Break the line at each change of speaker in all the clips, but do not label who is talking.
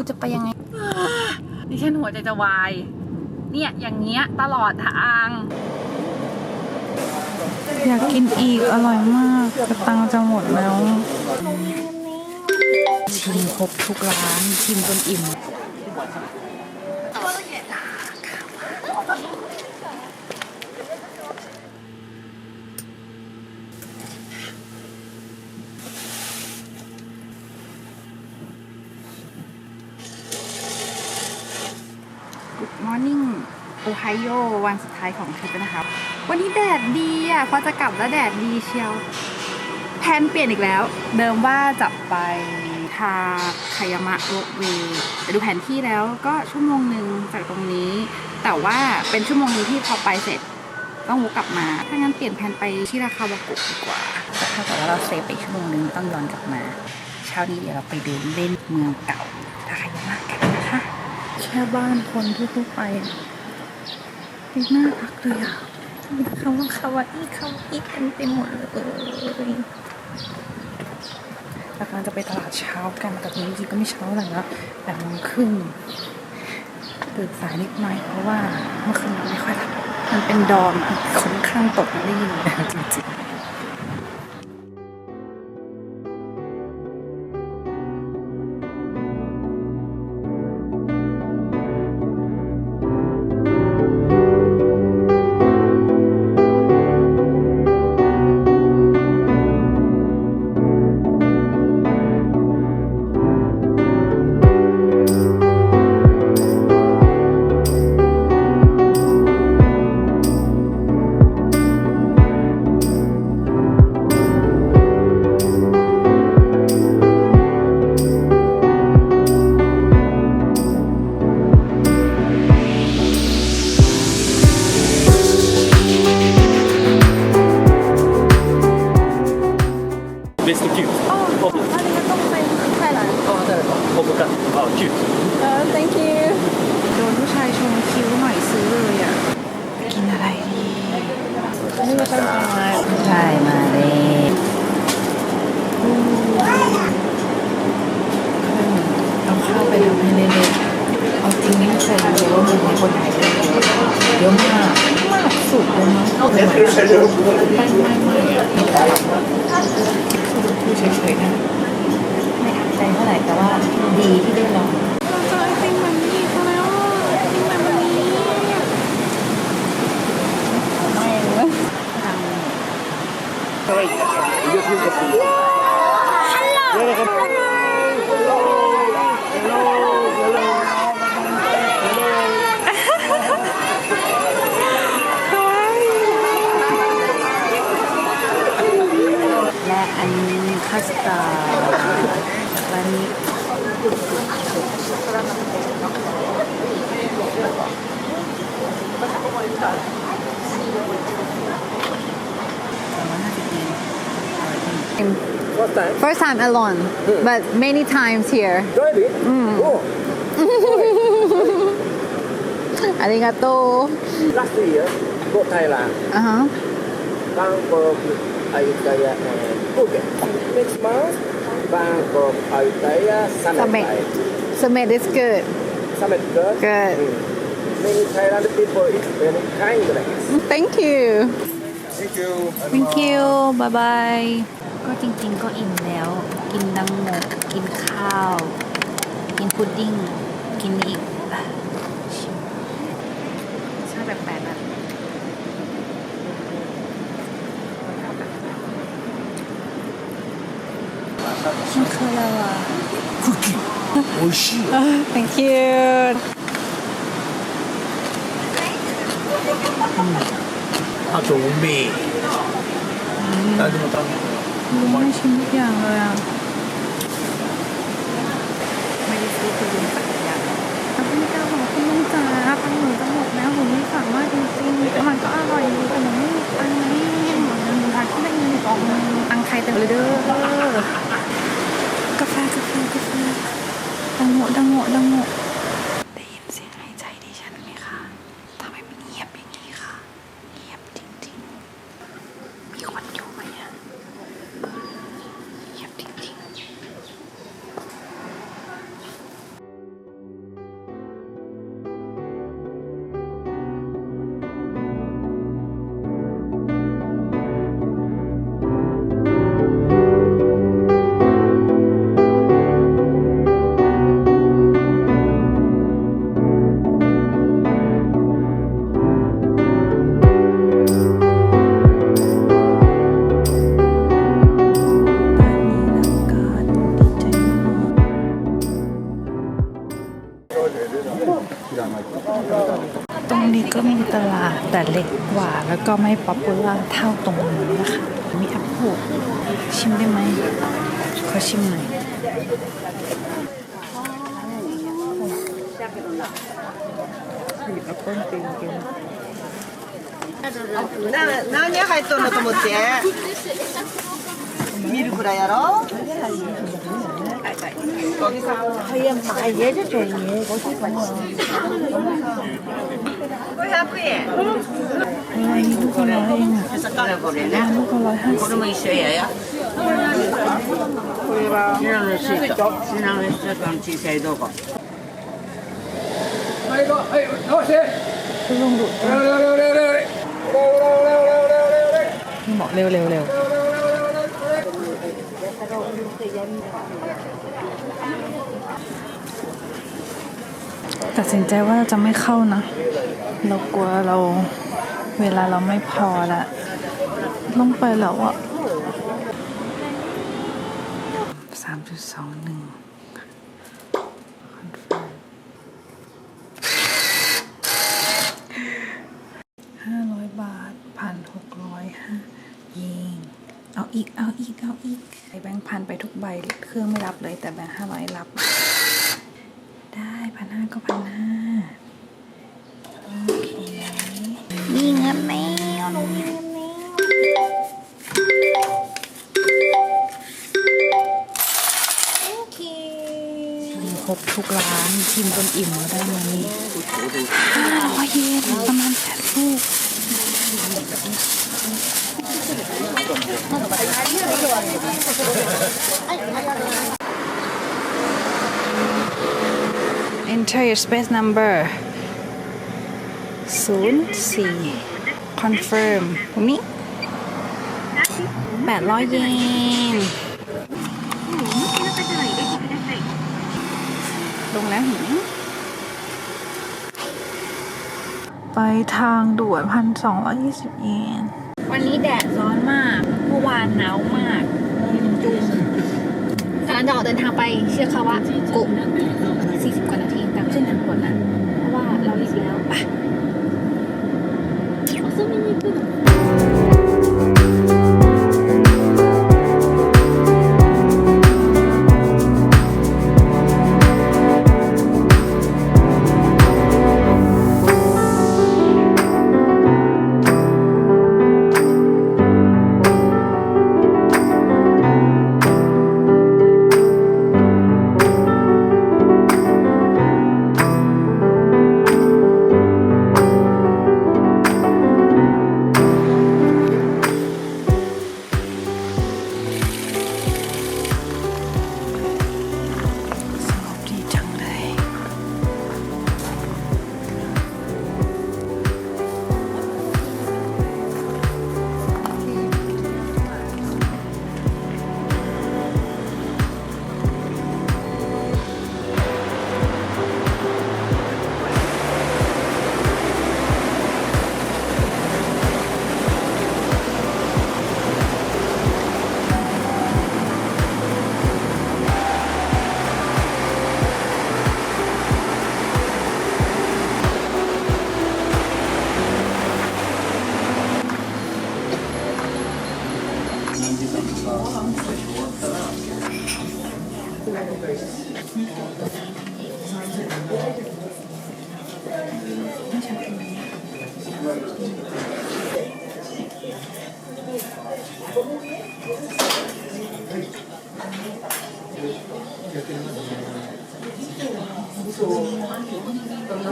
กูจะไปยังไง ดิฉันหัวใจจะวาย เนี่ยอย่างเงี้ยตลอดทาง อยากกินอีกอร่อยมากกระตังจะหมดแล้ว ชิมครบทุกร้านชิมจนอิ่ม Good morning โอไฮโอวันสุดท้ายของทริปนะครับ วันนี้แดดดีอะพอจะกลับแล้วแดดดีเชียวแผนเปลี่ยนอีกแล้ว เดิมว่าจะไปทาคายามะโรเวย์แต่ดูแผนที่แล้วก็ชั่วโมงหนึ่งจากตรงนี้ แต่ว่าเป็นชั่วโมงนึงที่พอไปเสร็จต้องวกกลับมา ถ้างั้นเปลี่ยนแผนไปที่ราคาวากุดีกว่าแต่ถ้าเกิดว่าเราเซฟไปอีกชั่วโมงนึงต้องย้อนกลับมา เช้านี้เดี๋ยวเราไปเดินเล่นเมืองเก่าทาคายามะกันนะคะแค่บ้านคนทั่วไป เป็น่ารักเลยอะมีคำว่าคาวาอี้คาวาอี้เต็มไปหมดเลยเรากำลังจะไปตลาดเช้ากันแต่จริงๆก็ไม่เช้าหรอกนะแต่โมงครึ่งตื่นสายนิดหน่อยเพราะว่าเมื่อคืนไม่ค่อยหลับมันเป็นดอมอะค่อนข้างตกไม่ได้ยินจริงๆ cute oh thank you โดนผู้ชายชมคิ้วหน่อยซื้อเลยอะ กินอะไรดีไม่ใช่มาใชายมาเลยเอาข้าวไปทำให้เละๆเอาจริงนี่ใส่เยอะมันคนไหนเยอะมากมากสุดเลยมั้งไม่ไม่ไม่ไม่เฉยๆนะ ใจเท่าไหร่แต่ว่าดีที่ได้ลองเราเจอไอติมมันนี่เขาแล้วไอติมมันนี่ไม่เลยดังและอันนี้คัสตาร์ดและนี้
First time?
First time alone, mm. but many times here.
Driving?
Mm. Oh. Arigato.
Last year, go Thailand.
Uh-huh.
Bangkok, Ayutthaya, and Phuket. Next month, Bangkok, Ayutthaya, Sampai.
Summit.
Thai.
Summit is good.
Summit good?
Good.
Mm. Many Thailand people is very kind like this.
Thank you.
Thank you.
Thank you. Bye bye.
ก็จริงๆก็อิ่มแล้ว กินดังโงกกินข้าว กินพุดดิ้ง กินอีก
옳시. 아,
thank you.
아, 좋은비. 음. 나도 못하네. 너무 신기한 거야. ไม่ป๊อปปูล่าเท่าตรงนี้นะคะ มีแอปเปิลชิมได้ไหมขอชิมหน่อยบีบแอปเปิลเต็มเต็ม
何入っとんだと思って見るくらいやろ係
啊，
賣嘢一
樣嘢嗰啲咁啊。
佢係乜嘢？係
呢個來，呢個來係。我都未食嘢呀。知道你食咗，知道你食咗幾細多個？係個，係攞先。溜溜溜溜
溜溜溜溜溜溜溜溜溜。莫溜溜溜。 ตัดสินใจว่าเราจะไม่เข้านะ เรากลัวเราเวลาเราไม่พอละลงไปแล้วอะสามจุดสองหนึ่งห้าร้อยบาทพันหกร้อยห้ายิงเอาอีก เอาอีก เอาอีกไอแบงค์พันไปทุกใบ เครื่องไม่รับเลย แต่แบงค์ห้าร้อยรับ ได้พันห้าก็พันห้าโอเคมีเงินแล้วหนูมีเงินแล้วโอเคครบทุกร้านชิมจนอิ่มแล้วได้มานี้ห้าร้อยเยนประมาณแปดลูก Enter your space number ศูนย์สี่ confirm ตรงนี้แปดร้อยเยนลงแล้วห็นไหมไปทางด่วนพันสองร้อยยี่สิบเยน วันนี้แดดร้อนมาก เมื่อวานหนาวมาก กำลังจะออกเดินทางไปเชื่อเขาว่ากุ40 กว่านาทีตามเส้นทางด่วนนะเพราะว่าเรารีบแล้วไป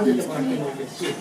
感じてもらってもいいですし。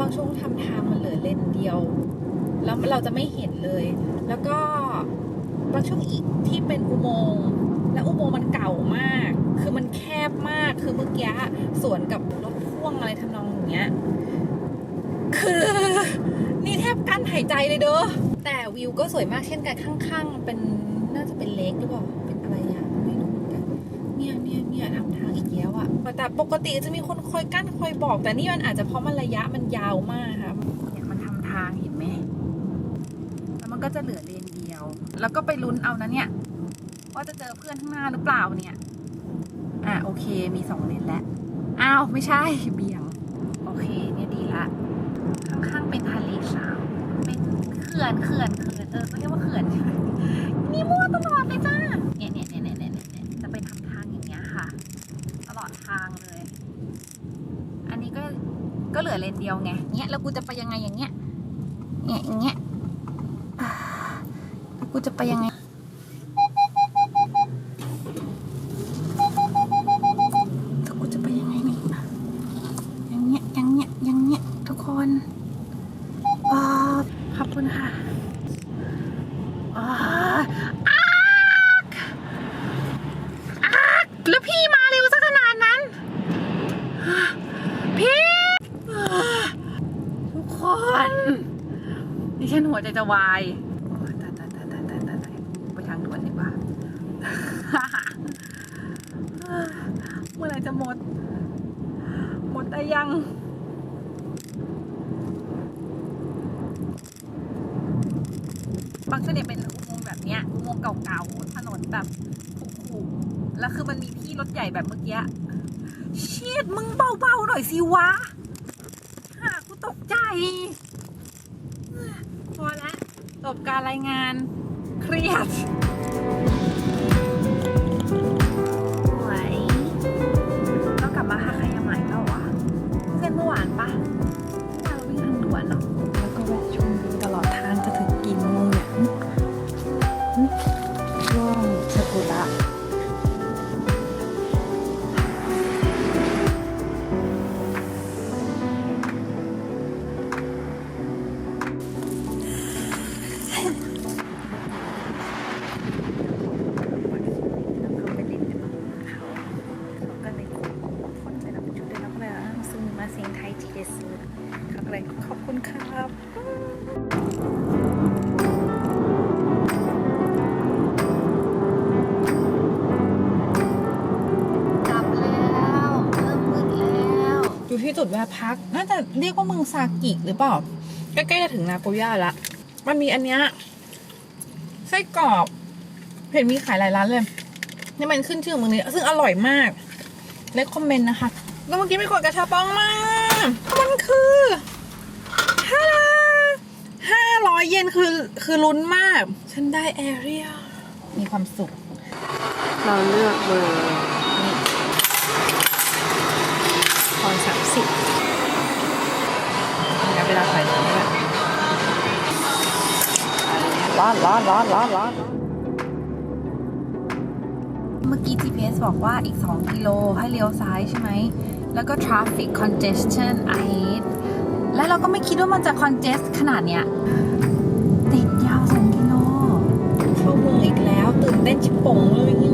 บางช่วงทำทางมันเหลือเลนเดียว แล้วเราจะไม่เห็นเลย แล้วก็บางช่วงอีกที่เป็นอุโมงค์และอุโมงค์มันเก่ามาก คือมันแคบมาก คือเมื่อกี้สวนกับรถพ่วงอะไรทำนองอย่างเงี้ย คือนี่แทบกั้นหายใจเลยเด้อ แต่วิวก็สวยมากเช่นกันข้างๆ เป็นน่าจะเป็นเลคหรือเปล่า แต่ปกติจะมีคนคอยกั้นคอยบอก แต่นี่มันอาจจะเพราะมันระยะมันยาวมากค่ะเนี่ยมันทำทางเห็นไหมแล้วมันก็จะเหลือเลนเดียว แล้วก็ไปลุ้นเอานะเนี่ยว่าจะเจอเพื่อนข้างหน้าหรือเปล่าเนี่ย อะโอเคมีสองเลนแล้วอ้าวไม่ใช่เบี่ยง โอเคเนี่ยดีละข้างๆเป็นทะเลสาบเป็นเขื่อนเขื่อนเขื่อนเออเขาเรียกว่าเขื่อนนี่มั่วตลอดเลยจ้า ดทางเลย อันนี้ก็ก็เหลือเลนเดียวไงเนี้ยแล้วกูจะไปยังไงอย่างเงี้ยเนี่ยอย่างเงี้ยแล้วกูจะไปยังไงแล้วกูจะไปยังไงนี่อย่างเงี้ยอย่างเงี้ยอย่างเงี้ยทุกคนอ่าขอบคุณค่ะอ่าอ๊ากอ๊ากแล้วพี่มาเร็วซะขนาดนั้น พี่อ่าทุกคนดิฉันหัวใจะวายตายตายตายตายตายตายไปทางด่วนดีกว่าเมื่อไรจะหมด หมดได้ยังบางช่วงเนี่ยเป็นอุโมงค์แบบเนี้ยอุโมงค์เก่าๆถนนแบบขรุๆแล้วคือมันมีพี่รถใหญ่แบบเมื่อกี้เชียดมึงเบาๆหน่อยสิวะหากูตกใจ จบการรายงานเครียด อยู่ที่จุดแวะพัก น่าจะเรียกว่าเมืองซากิหรือเปล่า ใกล้ๆจะถึงนาโกย่าละ มันมีอันเนี้ยไส้กรอบเห็นมีขายหลายร้านเลยนี่มันขึ้นชื่อเมืองนี้ ซึ่งอร่อยมากเลคคอมเมนต์นะคะ แล้วเมื่อกี้ไม่กดกระชับปองมาก มันคือห้าห้าร้อยเยนคือคือลุ้นมาก ฉันได้แอเรียลมีความสุข
เราเลือกเบอร์นี่พอ สามสิบ
เวลาใส่ถุงแบบ
ร้อนร้อนร้อนร้อนร้อนเมื่อกี้ GPS บอกว่าอีก 2 กิโลให้เลี้ยวซ้ายใช่ไหม แล้วก็ traffic congestion ahead และเราก็ไม่คิดว่ามันจะ congest ขนาดเนี้ย ติดยาว 2 กิโล
เข้าเมืองอีกแล้ว ตื่นเต้นชิบป่งเลย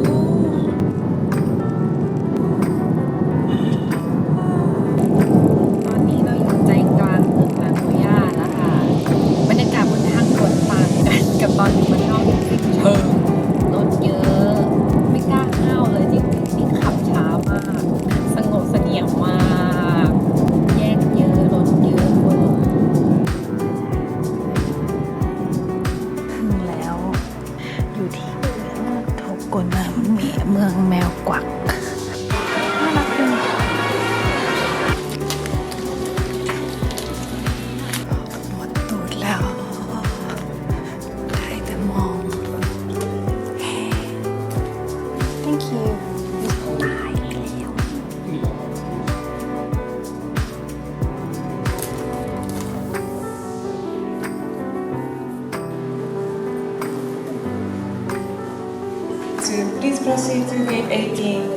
received through gate 18.